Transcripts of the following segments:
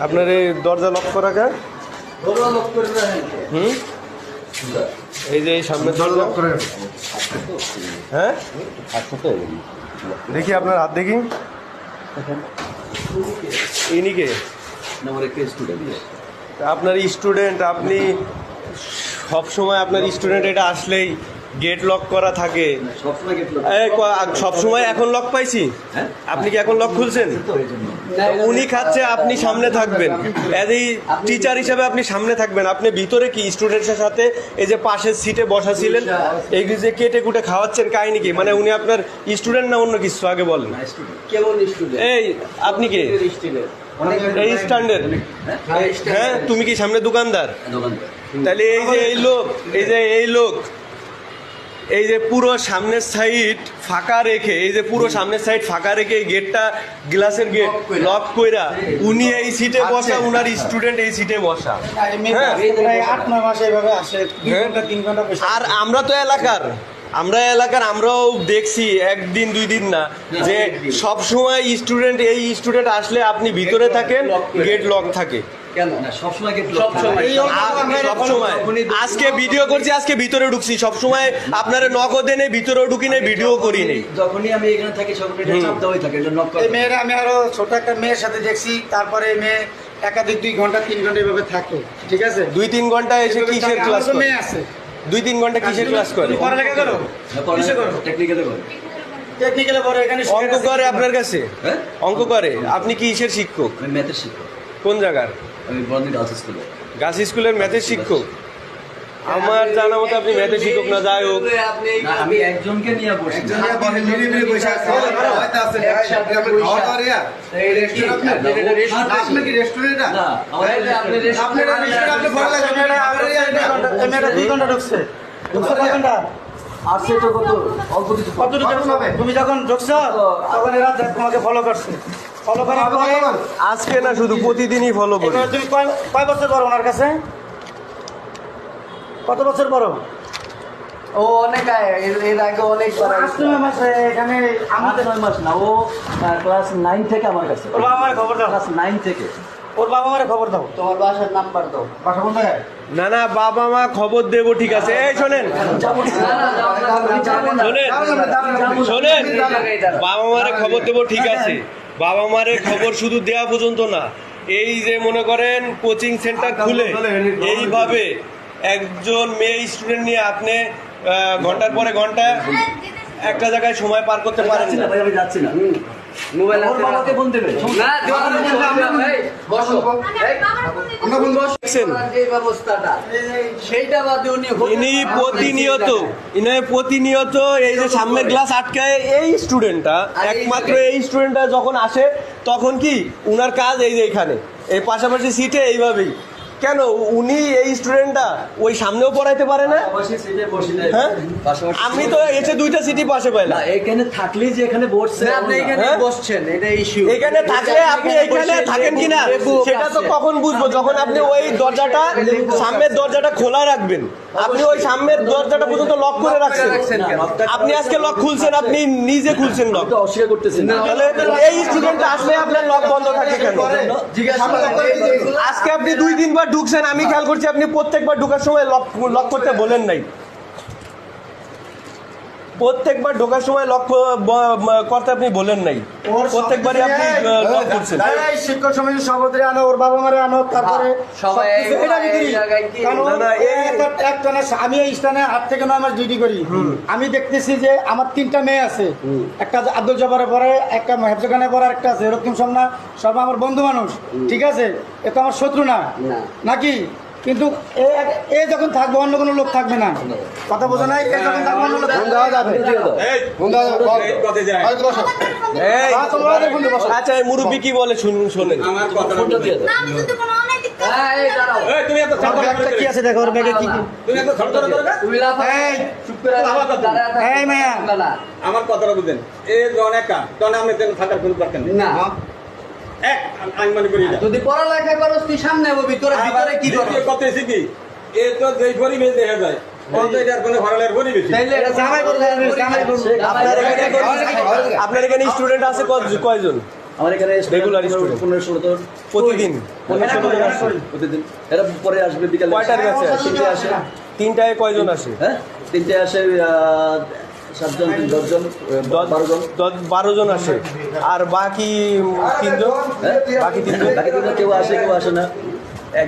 আপনার এই দরজা লক করা কা? হুম? এই যে এই সামনের দরজা লক করে হ্যাঁ? দেখি আপনার হাত দেখি। ইনিকে আপনার স্টুডেন্ট আপনি সব সময় আপনার স্টুডেন্ট এটা আসলেই গেট লক করা থাকে। এই সব সময় এখন লক পাইছি? আপনি কি এখন লক খুলছেন? উনি খাচ্ছে আপনি সামনে থাকবেন। এজ এই টিচার হিসাবে আপনি সামনে থাকবেন। আপনি ভিতরে কি স্টুডেন্টসের সাথে এই যে পাশের সিটে বসা ছিলেন এই যে কেটে কুটে খাওয়াচ্ছেন কাহিনী কি? মানে উনি আপনার স্টুডেন্ট না অন্য কিছু? আগে বলেন। এই আপনি কে? এই স্ট্যান্ডার্ড হ্যাঁ? তুমি কি সামনে দোকানদার। তাহলে এই যে এই লোক এই যে এই লোক। এই যে পুরো সামনের সাইড ফাঁকা রেখে এই যে পুরো সামনের সাইড ফাঁকা রেখে এই গেটটা গ্লাসের গেট লক কইরা। উনি এই সিটে বসা উনার স্টুডেন্ট এই সিটে বসা। প্রায় আট নয় মাস এইভাবে আসে দুই। ঘণ্টা তিন ঘণ্টা আর আমরা তো এলাকার আমরা এলাকার আমরাও দেখছি একদিন দুই দিন না যে সব সময় স্টুডেন্ট এই স্টুডেন্ট আসলে আপনি ভিতরে থাকেন গেট লক থাকে। কেন? না সবসময় গেট সবসময়। সব সময় আজকে ভিডিও করছি আজকে ভিতরে ঢুকছি। সব সময় আপনারা নকও দেনে ভিতরেও ঢুকি নেই ভিডিও করি নেই। যখনই আমি এখানে থাকি মেয়েরা আমি আরও ছোট একটা মেয়ের সাথে দেখছি তারপরে মেয়ে একাধিক দুই ঘণ্টা তিন ঘণ্টা ঠিক আছে? দুই তিন ঘণ্টা এসে কিসের ক্লাস মেয়ে আছে। দুই তিন ঘণ্টা কিসের ক্লাস করে? তুমি পড়ালেখা করো? কিসে করো? টেকনিক্যালে পড়ো। এখানে অঙ্ক করে আপনার কাছে? হ্যাঁ? অঙ্ক করে? আপনি কিসের শিক্ষক? ম্যাথের শিক্ষক। কোন জায়গার? আমি বন্ধু গার্লস স্কুলে। গাছ স্কুলের ম্যাথের শিক্ষক। আমার জানা মতো আপনি ম্যাথের শিক্ষক না যাই হোক। আমি একজনকে নিয়ে বসি। না আসছে তো কত? অল্প কিছু তুমি যখন ঢুকছো তখন এরা তোমাকে ফলো করছে। ফলো করার পরে আজকে না শুধু প্রতিদিনই ফলো করি। তুমি কয় কয় বছর পড়ো ওনার কাছে? কত বছর পড়ো ও অনেক আয়, এর আগে অনেক বার আট নয় এখানে আমাদের নয় মাস না ও ক্লাস নাইন থেকে আমার কাছে। ওর বাবা মায়ের খবর দাও। ক্লাস নাইন থেকে। ওর বাবা মায়ের খবর দাও। তোমার বাসার নাম্বার দাও। বাসা কোন জায়গায় না না, বাবা মা খবর দেবো, ঠিক আছে। এই, শোনেন। শোনেন। শোনেন। বাবা মারে খবর দেবো, ঠিক আছে। বাবা মারে খবর শুধু দেওয়া পর্যন্ত না। এই যে মনে করেন কোচিং সেন্টার খুলে, এইভাবে একজন মেয়ে স্টুডেন্ট নিয়ে আপনি ঘণ্টার পরে ঘণ্টা একটা জায়গায় সময় পার করতে পারেন না। না ভাই আমি যাচ্ছি না মোবাইল ওর বাবাকে ফোন দেবে না। বসো। দেখছেন? যে ব্যবস্থাটা। সেইটা বাদে উনি ইনি প্রতিনিয়ত ইনি প্রতিনিয়ত এই যে সামনের গ্লাস আটকায় এই স্টুডেন্টটা একমাত্র এই স্টুডেন্টটা যখন আসে তখন কি উনার কাজ এই যে এখানে। এই পাশাপাশি সিটে এইভাবেই। কেন? উনি এই স্টুডেন্টটা ওই সামনেও পড়াইতে পারে না? হ্যাঁ? আমি তো এসে দুইটা সিটি পাশে না পাইলাম এখানে থাকলেই যে এখানে বসছে আপনি এখানে হ্যাঁ? বসছেন এটা ইস্যু এখানে থাকলে আপনি এখানে থাকেন কিনা সেটা তো কখন বুঝব? যখন আপনি ওই দরজাটা সামনের দরজাটা খোলা রাখবেন আপনি ওই সামনের দরজাটা পর্যন্ত লক করে রাখছেন। রাখছেন আপনি আজকে লক খুলছেন আপনি নিজে খুলছেন লক অস্বীকার করতেছেন তাহলে এই স্টুডেন্ট আসলে আপনার লক বন্ধ থাকে কেন? আজকে আপনি দুই দিনবার ঢুকছেন আমি খেয়াল করছি আপনি প্রত্যেকবার ঢুকার সময় লক লক করতে বলেন নাই। প্রত্যেকবার ঢোকার সময় লক করতে আপনি বলেন নাই। প্রত্যেকবারই আপনি লক করছেন। শিক্ষক সমিতির সভাপতি আনো ওর বাবা মারে আনো তারপরে আমি। এই স্থানে আট থেকে নয় মাস ডিউটি করি। আমি দেখতেছি যে আমার তিনটা মেয়ে আছে। একটা আব্দুল জব্বারে পড়ে একটা হেফজখানে পড়ে আর একটা আছে। এরকম সব না সব আমার বন্ধু মানুষ। ঠিক আছে? এ তো আমার শত্রু না। নাকি? কিন্তু এ এ যখন থাকবে অন্য কোনো লোক থাকবে না। কথা বোঝা নাই? এ যখন থাকবে অন্য লোক থাকবে। এই, হ্যাঁ। আচ্ছা এই মুরব্বী কি বলে? শুনুন শোনেন। হ্যাঁ এই দাঁড়াও। তার ব্যাগটা কি আছে? দেখো ওর ব্যাগে কি কি? তুমি লাফা এই, চুপ করে দাঁড়ায় থাকো। এই মায়া। না, আমার কথাটা বুঝেন। এ জন একা তখন আমি থাকার কোনো দরকার নেই। না। আমি মনে করি না যদি পড়ালেখা করো তুই সামনে হব ভিতরে ভিতরে কি করো দ্বিতীয় কথা এ তো যেই পরিবেশ দেখা যায় অন্ত এটার কোনো ভাড়ালের পরিবেশ তাইলে এটা জামাই করবে, জামাই করবে। আপনার এখানে স্টুডেন্ট আছে কয়জন? আমার এখানে? পনেরো ষোলো জন প্রতিদিন প্রতিদিন। এরা পরে আসবে বিকালে। কয়টার কাছে তিনটে আসে? তিনটায় কয়জন আসে? হ্যাঁ? তিনটে আসে আহ, সাতজন তিন দশজন বারো জন। আসে। আর বাকি তিনজন? হ্যাঁ বাকি তিনজন। বাকি তিনজন? কেউ আসে কেউ আসে না।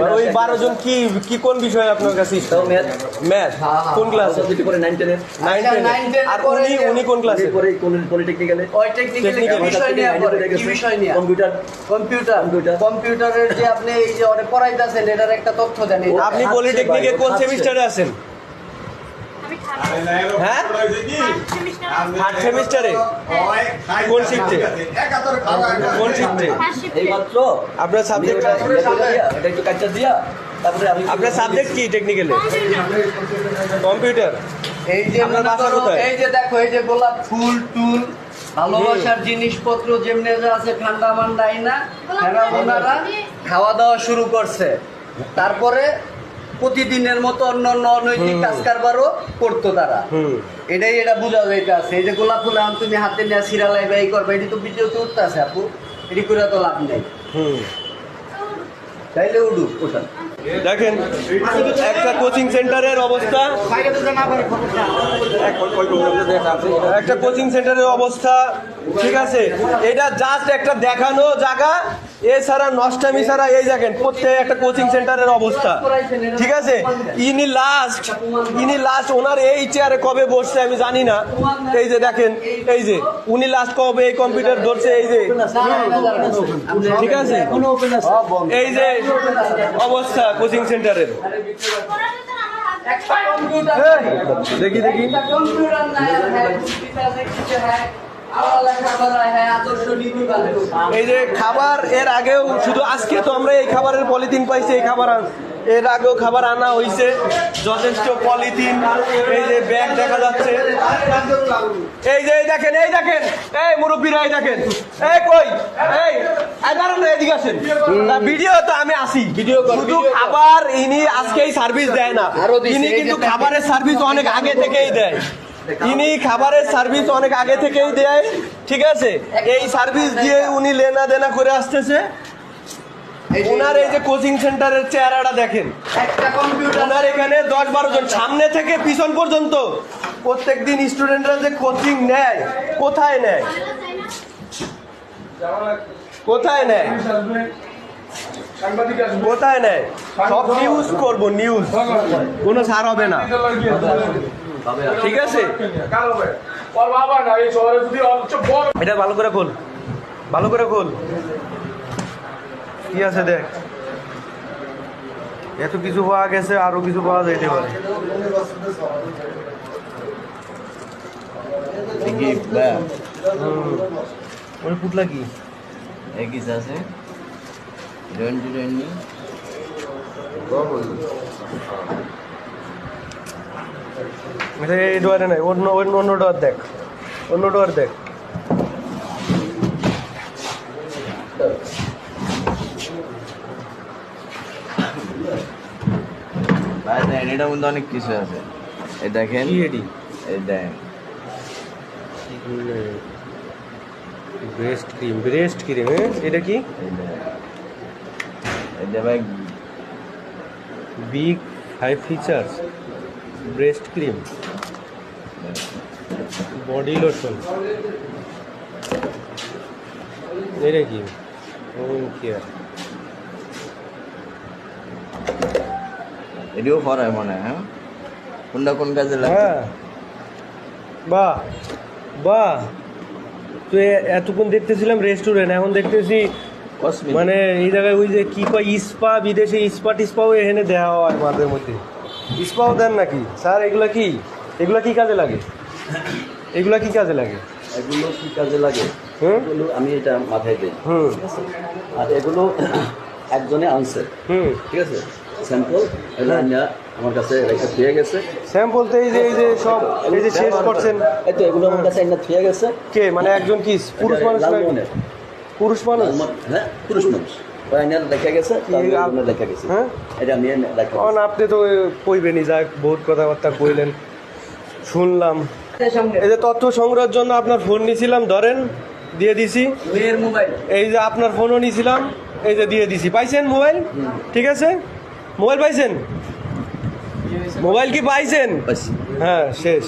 মানে ওই বারো জন কি কি কোন বিষয় আপনার কাছে ম্যাথ ম্যাথ কোন ক্লাস দুটি নাইন টেনের নাইন আচ্ছা, আর উনি উনি কোন ক্লাসে পরে কোন পলিটেকনিক্যালে ওই টেকনিক্যালি বিষয় নিয়ে কি বিষয় নিয়ে? Computer computer Computer. কম্পিউটারের যে আপনি এই যে অনেক পড়াইতেছেন এটার একটা তথ্য জানি আপনি পলিটেকনিকে ভাই, কোন সেমিস্টারে আছেন? হ্যাঁ? থার্ড সেমিস্টারে কোন শিফটে কোন শিফটে আপনার সাবজেক্ট এটা একটু কাজটা দিয়া তারপরে আপনার সাবজেক্ট কি টেকনিক্যালে কম্পিউটার এই যে? এই দেখো এই যে গোলাপ ফুল টুল ভালোবাসার জিনিসপত্র যেমনি যা আছে ঠান্ডা মান্ডাই না এরা ওনারা খাওয়া দাওয়া শুরু করছে। তারপরে প্রতিদিনের মতো অন্য অন্য অনৈতিক কাজ কারবারও করতো তারা। হুম। এটাই এটা বোঝা যাইতেছে। এই যে গোলাপ ফুল এখন তুমি হাতে নিয়ে সিরা লাইবে এই করবে এটি তো ভিডিওতে উঠতেছে আপু। এটি করে তো লাভ নেই। তাইলে উঠু ওঠা দেখেন একটা কোচিং সেন্টারের অবস্থা। একটা কোচিং সেন্টারের অবস্থা ঠিক আছে? এটা জাস্ট একটা দেখানো জায়গা এছাড়া নষ্টামি ছাড়া এই দেখেন প্রত্যেক একটা কোচিং সেন্টারের অবস্থা ঠিক আছে ইনি লাস্ট ইনি লাস্ট ওনার এই চেয়ারে কবে বসছে আমি জানি না এই যে দেখেন এই যে উনি লাস্ট কবে এই কম্পিউটার ধরছে এই যে ঠিক আছে এই যে অবস্থা কোচিং সেন্টারের দেখি দেখি হ্যাঁ হ্যাঁ এই যে খাবার এর আগেও শুধু আজকে তো আমরা এই খাবারের পলিথিন পাইছি এই খাবার এর আগেও খাবার আনা হয়েছে যথেষ্ট পলিথিন এই যে ব্যাগ দেখা যাচ্ছে। এই যে এই দেখেন এই দেখেন এই মুরব্বীরা এই দেখেন। এই কই? এই দাঁড়ান না, এদিকে আসেন। ভিডিও তো আমি আসি ভিডিও শুধু খাবার ইনি আজকে এই সার্ভিস দেয় না। ইনি কিন্তু খাবারের সার্ভিস অনেক আগে থেকেই দেয়। ইনি খাবারের সার্ভিস অনেক আগে থেকেই দেয় ঠিক আছে? এই সার্ভিস দিয়ে উনি লেনা দেনা করে আসতেছে। ওনার এই যে কোচিং সেন্টারের চেহারাটা দেখেন। একটা কম্পিউটার ওনার এখানে দশ বারো জন সামনে থেকে পিছন পর্যন্ত। প্রত্যেক দিন স্টুডেন্টরা যে কোচিং নেয় কোথায় নেয়? কোথায় নেয়? কোথায় নেয়? সব নিউজ করব নিউজ কোনো সার হবে না। ঠিক আছে? এটা ভালো করে খোল। ভালো করে খোল। কি আছে দেখ? এত কিছু পাওয়া গেছে আরও কিছু পাওয়া যাইতে পারে। ওই পুতলা কি? আছে? টোয়েন্টি টোয়েন্টি এটা এই ডোয়ারে নাই অন্য অন্য অন্য ডোয়ার দেখ অন্য ডোয়ার দেখ। দেখেন মধ্যে অনেক কিছু আছে। এই দেখেন এটি এই দেখেন ব্রেস্ট ক্রিম ব্রেস্ট ক্রিম এটা কি? দেখেন ভাই big high features breast cream. Body lotion. এটা কি? হোম কেয়ার এটিও পড়ায় মনে হয় কোনটা কোন কাজে লাগে হ্যাঁ। বাহ বাহ। তো এতক্ষণ দেখতেছিলাম রেস্টুরেন্ট এখন দেখতেছি মানে এই জায়গায় ওই যে কি কয় ইস্পা বিদেশে ইস্পা টিস্পাও এখানে দেওয়া হয় মাঝে মধ্যে। ইস্পাও দেন নাকি? স্যার এগুলা কি? এগুলা কি কাজে লাগে? এগুলা কি কাজে লাগে? এগুলো কি কাজে লাগে? হুম? এগুলো আমি এটা মাথায় দিই। হুম। আর এগুলো একজনে আনছে। হুম। ঠিক আছে? স্যাম্পল আনিয়া আমার কাছে রেখে থুয়ে গেছে। স্যাম্পল তো এই যে এই যে সব এই যে শেষ করছেন। এই তো এগুলো আমার কাছে আনিয়া থুয়ে গেছে। কে? মানে একজন কি? পুরুষ মানুষ। পুরুষ মানুষ? হ্যাঁ পুরুষ মানুষ। লেখা গেছে লেখা গেছে। হ্যাঁ? এটা আমি লেখা আপনি তো কইবেনই যাক বহুত কথাবার্তা কইলেন। শুনলাম। এই যে তথ্য সংগ্রহের জন্য আপনার ফোন নিয়েছিলাম ধরেন দিয়ে দিছি। এই যে আপনার ফোনও নিয়েছিলাম এই যে দিয়ে দিছি। পাইছেন মোবাইল ঠিক আছে? মোবাইল পাইছেন? মোবাইল কি পাইছেন? হ্যাঁ শেষ।